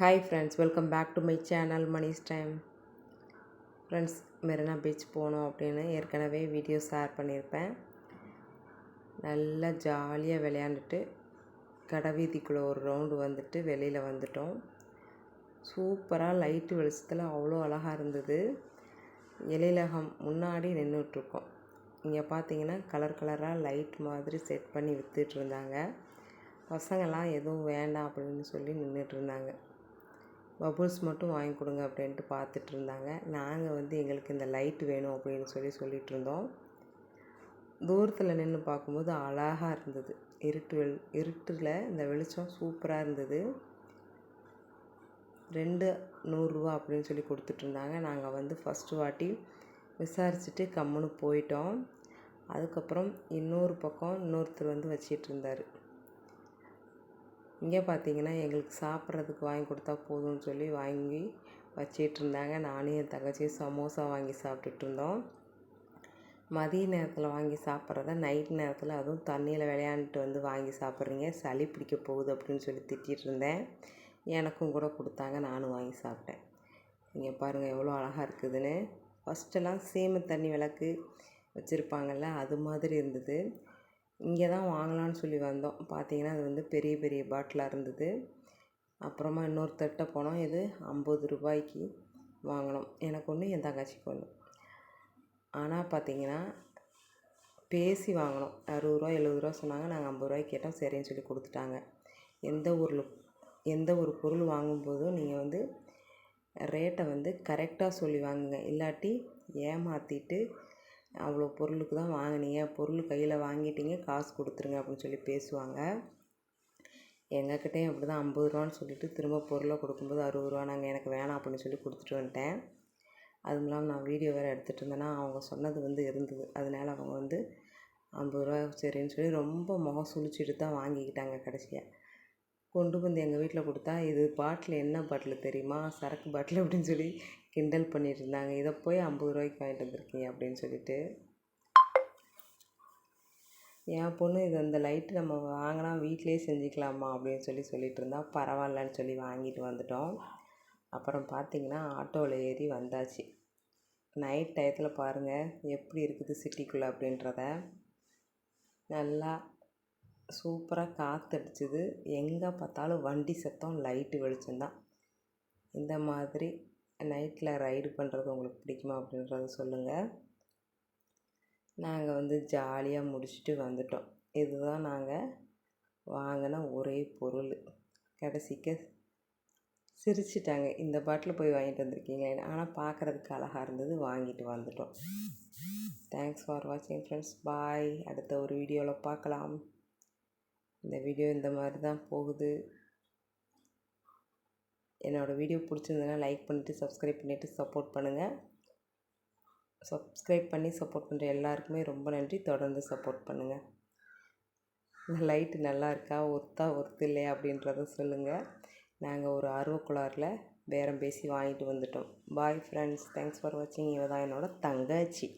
Hi friends welcome back to my channel Mani's time friends Marina beach போகணும் அப்படின்னு ஏற்கனவே video share பண்ணியிருப்பேன். நல்லா ஜாலியாக விளையாண்டுட்டு கடை வீதிக்குள்ளே ஒரு ரவுண்டு வந்துட்டு வெளியில் வந்துட்டோம். சூப்பராக லைட்டு வெளிச்சத்தில் அவ்வளோ அழகாக இருந்தது. எழிலகம் முன்னாடி நின்றுட்ருக்கோம் இங்கே பார்த்தீங்கன்னா கலர் கலராக லைட் மாதிரி செட் பண்ணி விற்றுட்டு இருந்தாங்க. பசங்கள்லாம் எதுவும் வேண்டாம் அப்படின்னு சொல்லி நின்றுட்டு இருந்தாங்க. பபுள்ஸ் மட்டும் வாங்கி கொடுங்க அப்படின்ட்டு பார்த்துட்டு இருந்தாங்க நாங்கள் வந்து எங்களுக்கு இந்த லைட் வேணும் அப்படின்னு சொல்லி சொல்லிகிட்டு இருந்தோம் தூரத்தில் நின்று பார்க்கும்போது அழகாக இருந்தது. இருட்டு வெள் இருட்டில் இந்த வெளிச்சம் சூப்பராக இருந்தது. ரெண்டு நூறுரூவா அப்படின்னு சொல்லி கொடுத்துட்ருந்தாங்க. நாங்கள் வந்து ஃபஸ்ட்டு வாட்டி விசாரிச்சுட்டு கம்முன்னு போயிட்டோம். அதுக்கப்புறம் இன்னொரு பக்கம் இன்னொருத்தர் வந்து வச்சிட்டு இருந்தார் இங்கே பார்த்தீங்கன்னா எங்களுக்கு சாப்பிட்றதுக்கு வாங்கி கொடுத்தா போதும்னு சொல்லி வாங்கி வச்சிட்டு இருந்தாங்க நானும் என் தங்கச்சியும் சமோசா வாங்கி சாப்பிட்டுட்டு இருந்தோம் மதிய நேரத்தில் வாங்கி சாப்பிட்றத நைட் நேரத்தில் அதுவும் தண்ணியில் விளையாண்டுட்டு வந்து வாங்கி சாப்பிட்றீங்க. சளி பிடிக்க போகுது அப்படின்னு சொல்லி திட்டிகிட்டு இருந்தேன் எனக்கும் கூட கொடுத்தாங்க. நானும் வாங்கி சாப்பிட்டேன். இங்கே பாருங்கள் எவ்வளோ அழகாக இருக்குதுன்னு. ஃபஸ்ட்டெல்லாம் சீமை தண்ணி விளக்கு வச்சுருப்பாங்கள்ல அது மாதிரி இருந்தது. இங்கே தான் வாங்கலான்னு சொல்லி வந்தோம். பார்த்தீங்கன்னா அது வந்து பெரிய பெரிய பாட்டிலாக இருந்தது. அப்புறமா இன்னொருத்தர்கிட்ட போனோம். இது ஐம்பது ரூபாய்க்கு வாங்கினோம். எனக்கு ஒன்று என் தங்கச்சிக்கு ஒன்று ஆனால் பார்த்தீங்கன்னா பேசி வாங்கினோம். அறுபது ரூபா எழுபது ரூபா சொன்னாங்க. நாங்கள் ஐம்பது ரூபாய்க்கு கேட்டோம். சரின்னு சொல்லி கொடுத்துட்டாங்க. எந்த ஒரு எந்த ஒரு பொருள் வாங்கும்போதும் நீங்கள் வந்து ரேட்டை வந்து கரெக்டாக சொல்லி வாங்குங்க. இல்லாட்டி ஏமாற்றிட்டு அவ்வளோ பொருளுக்கு தான் வாங்கினீங்க. பொருள் கையில் வாங்கிட்டீங்க. காசு கொடுத்துருங்க அப்படின்னு சொல்லி பேசுவாங்க. எங்கக்கிட்டேயும் அப்படி தான் ஐம்பது ரூபான்னு சொல்லிட்டு திரும்ப பொருளை கொடுக்கும்போது அறுபது ரூபா நாங்கள் எனக்கு வேணாம் அப்படின்னு சொல்லி கொடுத்துட்டு வந்துட்டேன். அதுவும் இல்லாமல் நான் வீடியோ வேறு எடுத்துகிட்டு இருந்தேன்னா அவங்க சொன்னது வந்து இருந்தது. அதனால் அவங்க வந்து ஐம்பது ரூபா சரின்னு சொல்லி ரொம்ப முகம் சுழிச்சிட்டு தான் வாங்கிக்கிட்டாங்க கடைசியாக கொண்டு வந்து எங்கள் வீட்டில் கொடுத்தா இது பாட்டில் என்ன பாட்டில் தெரியுமா? சரக்கு பாட்டில் அப்படின்னு சொல்லி கிண்டல் பண்ணிட்டு இருந்தாங்க. இதை போய் ஐம்பது ரூபாய்க்கு வாங்கிட்டு வந்திருக்கீங்க அப்படின்னு சொல்லிட்டு. என் பொண்ணு இது அந்த லைட்டு நம்ம வாங்கினா வீட்டிலே செஞ்சுக்கலாமா அப்படின்னு சொல்லி சொல்லிட்டு இருந்தா பரவாயில்லன்னு சொல்லி வாங்கிட்டு வந்துட்டோம். அப்புறம் பார்த்திங்கன்னா ஆட்டோவில் ஏறி வந்தாச்சு. நைட் டயத்தில் பாருங்கள் எப்படி இருக்குது சிட்டிக்குள்ளே அப்படின்றத. நல்லா சூப்பராக காற்றடிச்சிது எங்கே பார்த்தாலும் வண்டி சத்தம் லைட்டு வெளிச்சம்தான் இந்த மாதிரி நைட்டில் ரைடு பண்ணுறது உங்களுக்கு பிடிக்குமா அப்படின்றத சொல்லுங்கள் நாங்கள் வந்து ஜாலியாக முடிச்சுட்டு வந்துட்டோம். இதுதான் நாங்கள் வாங்கின ஒரே பொருள். கடைசிக்கு சிரிச்சிட்டாங்க. இந்த பாட்டில் போய் வாங்கிட்டு வந்திருக்கீங்க ஆனால் பார்க்குறதுக்கு அழகாக இருந்தது. வாங்கிட்டு வந்துட்டோம். தேங்க்ஸ் ஃபார் வாட்சிங் ஃப்ரெண்ட்ஸ் பாய் அடுத்த ஒரு வீடியோவில் பார்க்கலாம். இந்த வீடியோ இந்த மாதிரி தான் போகுது. என்னோடய வீடியோ பிடிச்சிருந்ததுன்னா லைக் பண்ணிவிட்டு சப்ஸ்கிரைப் பண்ணிவிட்டு சப்போர்ட் பண்ணுங்கள் சப்ஸ்கிரைப் பண்ணி சப்போர்ட் பண்ணுற எல்லாருக்குமே ரொம்ப நன்றி. தொடர்ந்து சப்போர்ட் பண்ணுங்கள் இந்த லைட்டு நல்லா இருக்கா? ஒருத்தா ஒர்த்து இல்லையா? அப்படின்றத சொல்லுங்கள் நாங்கள் ஒரு ஆர்வக்குளாரில் பேரம் பேசி வாங்கிட்டு வந்துட்டோம். பாய் ஃப்ரெண்ட்ஸ் தேங்க்ஸ் ஃபார் வாட்சிங் இவ தான் என்னோடய தங்கச்சி.